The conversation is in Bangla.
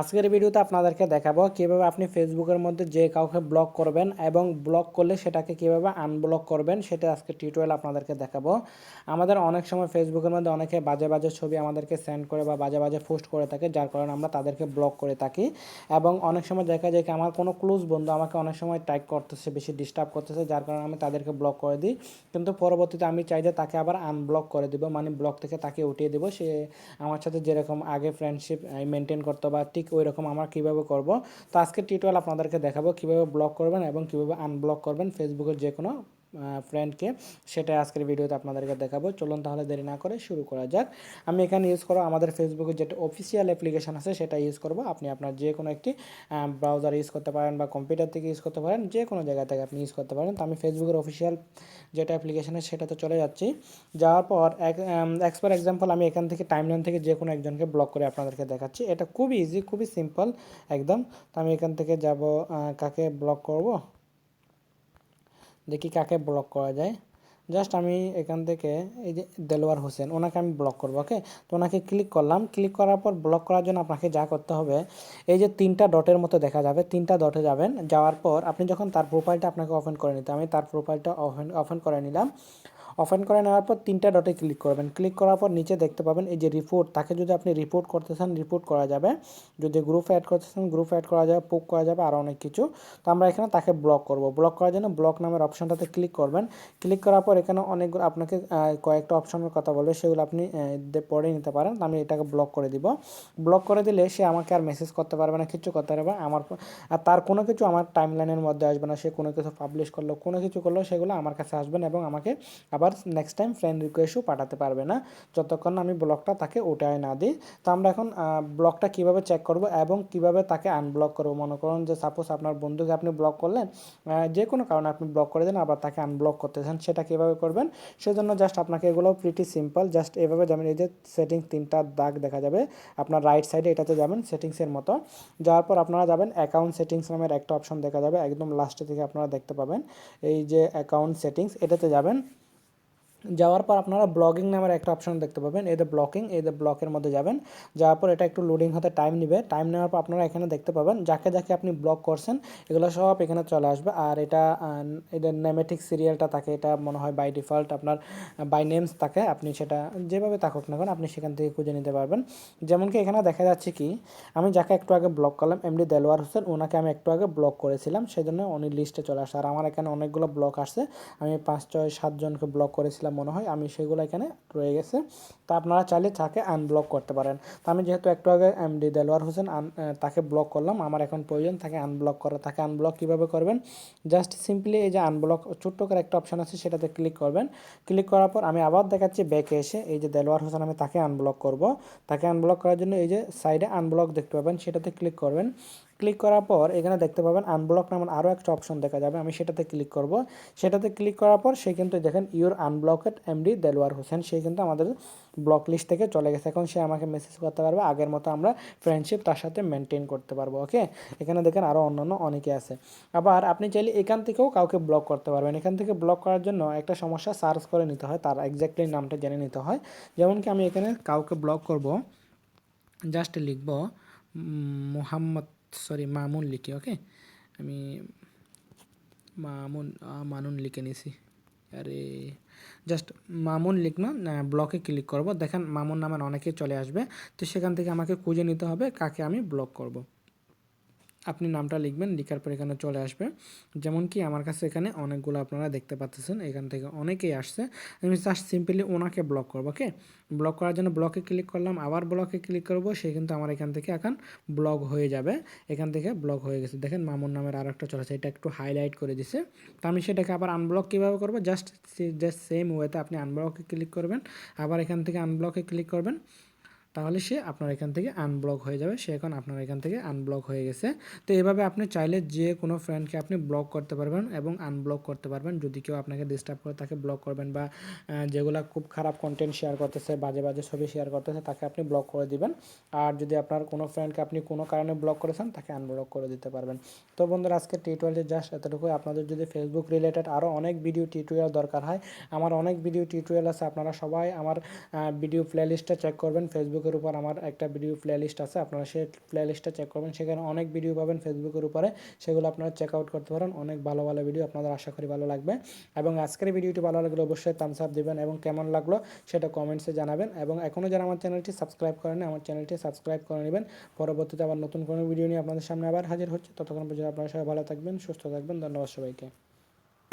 আজকের ভিডিওতে আপনাদেরকে দেখাবো কীভাবে আপনি ফেসবুকের মধ্যে যে কাউকে ব্লক করবেন এবং ব্লক করলে সেটাকে কীভাবে আনব্লক করবেন সেটা আজকে টিউটোরিয়াল আপনাদেরকে দেখাবো। আমাদের অনেক সময় ফেসবুকের মধ্যে অনেকে বাজে বাজে ছবি আমাদেরকে সেন্ড করে বা বাজে বাজে পোস্ট করে থাকে, যার কারণে আমরা তাদেরকে ব্লক করে থাকি এবং অনেক সময় দেখা যায় কি আমার কোনো ক্লোজ বন্ধু আমাকে অনেক সময় টাইপ করতেছে, বেশি ডিস্টার্ব করতেছে, যার কারণে আমি তাদেরকে ব্লক করে দিই। কিন্তু পরবর্তীতে আমি চাই যে তাকে আবার আনব্লক করে দিব মানে ব্লক থেকে তাকে উঠিয়ে দেবো। সে আমার সাথে যেরকম আগে ফ্রেন্ডশিপ মেনটেন করতো বা ঠিক ওই রকম আমরা কীভাবে করব। তো আজকে টিউটোরিয়াল আপনাদেরকে দেখাবো কীভাবে ব্লক করবেন এবং কীভাবে আনব্লক করবেন ফেসবুকের যে কোনো ফ্রেন্ডকে সেটা আজকের ভিডিওতে আপনাদেরকে দেখাবো। চলুন তাহলে দেরি না করে শুরু করা যাক। আমি এখানে ইউজ করব আমাদের ফেসবুকের যেটা অফিসিয়াল অ্যাপ্লিকেশন আছে, সেটা ইউজ করব। আপনি আপনার যে কোনো একটি ব্রাউজার ইউজ করতে পারেন বা কম্পিউটার থেকে ইউজ করতে পারেন যে কোনো জায়গা থেকে আপনি ইউজ করতে পারেন। তো আমি ফেসবুকের অফিসিয়াল যেটা অ্যাপ্লিকেশন আছে, সেটাতে চলে যাচ্ছি। যাওয়ার পর, এক ফর এক্সাম্পল আমি এখান থেকে টাইমলাইন থেকে যে কোনো একজনকে ব্লক করে আপনাদেরকে দেখাচ্ছি। এটা খুবই ইজি খুবই সিম্পল একদম। তো আমি এখান থেকে যাব কাকে ব্লক করব? দেখি কাকে ব্লক করা যায়। জাস্ট আমি এখান থেকে এই যে দেলোয়ার হোসেন, ওনাকে আমি ব্লক করব ওকে তো ওনাকে ক্লিক করলাম। ক্লিক করার পর ব্লক করার জন্য আপনাকে যা করতে হবে, এই যে তিনটা ডটের মতো দেখা যাবে, তিনটা ডটে যাবেন। যাওয়ার পর আপনি যখন তার প্রোফাইলটা আপনাকে ওপেন করে নিতে, আমি তার প্রোফাইলটা ওপেন ওপেন করে নিলাম। ওপেন করে নেওয়ার পর তিনটা ডটে ক্লিক করবেন। ক্লিক করার পর নিচে দেখতে পাবেন এই যে রিপোর্ট তাকে যদি আপনি রিপোর্ট করতে চান রিপোর্ট করা যাবে। যদি গ্রুপ অ্যাড করতে চান গ্রুপ অ্যাড করা যাবে পোক করা যাবে আরও অনেক কিছু। তো আমরা এখানে তাকে ব্লক করব। ব্লক করার জন্য ব্লক নামের অপশনটাতে ক্লিক করবেন। ক্লিক করার পর এখানে অনেকগুলো আপনাকে কয়েকটা অপশনের কথা বলবে, সেগুলো আপনি পড়ে নিতে পারেন। আমি এটাকে ব্লক করে দিব। ব্লক করে দিলে সে আমাকে আর মেসেজ করতে পারবে না, কিছু করতে পারবে আমার আর তার কোনো কিছু আমার টাইমলাইনের মধ্যে আসবে না। সে কোনো কিছু পাবলিশ করল, কোনো কিছু করল, সেগুলো আমার কাছে আসবে না এবং আমাকে আবার নেক্সট টাইম ফ্রেন্ড রিকোয়েস্টও পাঠাতে পারবে না। যতক্ষণ আমি ব্লকটা তাকে ওটায় না দিই। তো আমরা এখন ব্লকটা কীভাবে চেক করব এবং কীভাবে তাকে আনব্লক করব? মনে করুন যে সাপোজ আপনার বন্ধুকে আপনি ব্লক করলেন যে কোনো কারণে আপনি ব্লক করে দেন আবার তাকে আনব্লক করতে চান, সেটা কীভাবে করবেন? সেজন্য জাস্ট আপনাকে এগুলো প্রিটি সিম্পল জাস্ট এভাবে যেমন এই যে সেটিং তিনটা দাগ দেখা যাবে, আপনার রাইট সাইডে এটাতে যাবেন সেটিংসের মতো। যাওয়ার পর আপনারা যাবেন অ্যাকাউন্ট সেটিংস নামের একটা অপশন দেখা যাবে, একদম লাস্টে থেকে আপনারা দেখতে পাবেন। এই যে অ্যাকাউন্ট সেটিংস এটাতে যাবেন। যাওয়ার পর আপনারা ব্লগিং নামের একটা অপশন দেখতে পাবেন এদের ব্লকিং এদের ব্লকের মধ্যে যাবেন। যাওয়ার পর এটা একটু লোডিং হতে টাইম নেবে। টাইম নেওয়ার পর আপনারা এখানে দেখতে পাবেন, যাকে যাকে আপনি ব্লক করছেন, এগুলো সব এখানে চলে আসবে। আর এটা এদের নেমেটিক সিরিয়ালটা থাকে, এটা মনে হয় বাই ডিফল্ট আপনার বাই নেমস থাকে, আপনি সেটা যেভাবে থাকুক না কেন আপনি সেখান থেকে খুঁজে নিতে পারবেন। যেমন কি এখানে দেখা যাচ্ছে কি, আমি যাকে একটু আগে ব্লক করলাম এমডি দেলোয়ার হোসেন ওনাকে আমি একটু আগে ব্লক করেছিলাম সেই জন্য উনি লিস্টে চলে আসে। আর আমার এখানে অনেকগুলো ব্লক আসছে, আমি পাঁচ, ছয় সাতজনকে ব্লক করেছিলাম। মনে হয়, আমি সেগুলো এখানে রয়ে গেছে। তা আপনারা চাইলে তাকে আনব্লক করতে পারেন। তো আমি যেহেতু একটু আগে এমডি দেলোয়ার হোসেন তাকে ব্লক করলাম, আমার এখন প্রয়োজন তাকে আনব্লক করা। তাকে আনব্লক কীভাবে করবেন? জাস্ট সিম্পলি এই যে আনব্লক ছোট্ট করে একটা অপশান আছে, সেটাতে ক্লিক করবেন। ক্লিক করার পর আমি আবার দেখাচ্ছি ব্যাকে এসে এই যে দেলোয়ার হোসেন, আমি তাকে আনব্লক করব। তাকে আনব্লক করার জন্য এই যে সাইডে আনব্লক দেখতে পাবেন, সেটাতে ক্লিক করবেন। ক্লিক করার পর এখানে দেখতে পাবেন আনব্লক নামের আরও একটা অপশন দেখা যাবে। আমি সেটাতে ক্লিক করব। সেটাতে ক্লিক করার পর সে কিন্তু দেখেন your unblocked MD Delwar Hossain, সে কিন্তু আমাদের ব্লক লিস্ট থেকে চলে গেছে। এখন সে আমাকে মেসেজ করতে পারবে। আগের মতো আমরা ফ্রেন্ডশিপ তার সাথে মেনটেন করতে পারব ওকে এখানে দেখেন আরও অন্যান্য অনেকে আছে। আবার আপনি চাইলে এখান থেকেও কাউকে ব্লক করতে পারবেন। এখান থেকে ব্লক করার জন্য একটা সমস্যা সার্চ করে নিতে হয়, তার এক্স্যাক্টলি নামটা জেনে নিতে হয়। যেমন কি আমি এখানে কাউকে ব্লক করব জাস্ট লিখব মোহাম্মদ সরি, মামুন লিখি, ওকে? আমি মামুন মানুন লিখে নিছি। আরে জাস্ট মামুন লিখনো ব্লকে ক্লিক করব। দেখেন, মামুন নামের অনেকে চলে আসবে। তো সেখান থেকে আমাকে খুঁজে নিতে হবে কাকে আমি ব্লক করব। আপনি নামটা লিখবেন, লিখার পর এখানে চলে আসবে। যেমন কি আমার কাছে এখানে অনেকগুলো আপনারা দেখতে পাচ্ছেন, এখান থেকে অনেকেই আসছে। আমি জাস্ট সিম্পলি ওনাকে ব্লক করব ওকে ব্লক করার জন্য ব্লকে ক্লিক করলাম, আবার ব্লকে ক্লিক করব, সে কিন্তু আমার এখান থেকে এখন ব্লক হয়ে যাবে। এখান থেকে ব্লক হয়ে গেছে। দেখেন মামুন নামের আর একটা চলেছে এটা একটু হাইলাইট করে দিছে। তো আমি সেটাকে আবার আনব্লক কীভাবে করব? জাস্ট জাস্ট সেম ওয়েতে আপনি আনব্লকে ক্লিক করবেন, আবার এখান থেকে আনব্লকে ক্লিক করবেন। তাহলে সে আপনার এখান থেকে আনব্লক হয়ে যাবে। সে এখন আপনার এখান থেকে আনব্লক হয়ে গেছে। তো এভাবে আপনি চাইলে যে কোনো ফ্রেন্ডকে আপনি ব্লক করতে পারবেন এবং আনব্লক করতে পারবেন। যদি কেউ আপনাকে ডিস্টার্ব করে, তাকে ব্লক করবেন বা যেগুলা খুব খারাপ কন্টেন্ট শেয়ার করতেছে, বাজে বাজে ছবি শেয়ার করতেছে, তাকে আপনি ব্লক করে দিবেন। আর যদি আপনার কোনো ফ্রেন্ডকে আপনি কোনো কারণে ব্লক করেছেন, তাকে আনব্লক করে দিতে পারবেন। তো বন্ধুরা আজকে টিউটোরিয়াল জাস্ট এতটুকু আপনাদের যদি ফেসবুক রিলেটেড আরও অনেক ভিডিও টিউটোরিয়াল দরকার হয়, আমার অনেক ভিডিও টিউটোরিয়াল আছে। আপনারা সবাই আমার ভিডিও প্লেলিস্টটা চেক করবেন। ফেসবুকের উপর আমার একটা ভিডিও প্লেলিস্ট আছে, আপনারা সেই প্লেলিস্টটা চেক করবেন। সেখানে অনেক ভিডিও পাবেন ফেসবুকের উপরে, সেগুলো আপনারা চেক আউট করতে পারেন। অনেক ভালো ভালো ভিডিও আপনাদের আশা করি ভালো লাগবে। এবং আজকের ভিডিওটি ভালো লাগলে অবশ্যই থামস আপ দেবেন এবং কেমন লাগল সেটা কমেন্টসে জানাবেন। এবং এখনও যারা আমার চ্যানেলটি সাবস্ক্রাইব করেন আমার চ্যানেলটি সাবস্ক্রাইব করে নেবেন। পরবর্তীতে আবার নতুন কোনো ভিডিও নিয়ে আপনাদের সামনে আবার হাজির হচ্ছে। ততক্ষণ পর্যন্ত আপনারা সবাই ভালো থাকবেন, সুস্থ থাকবেন। ধন্যবাদ সবাইকে।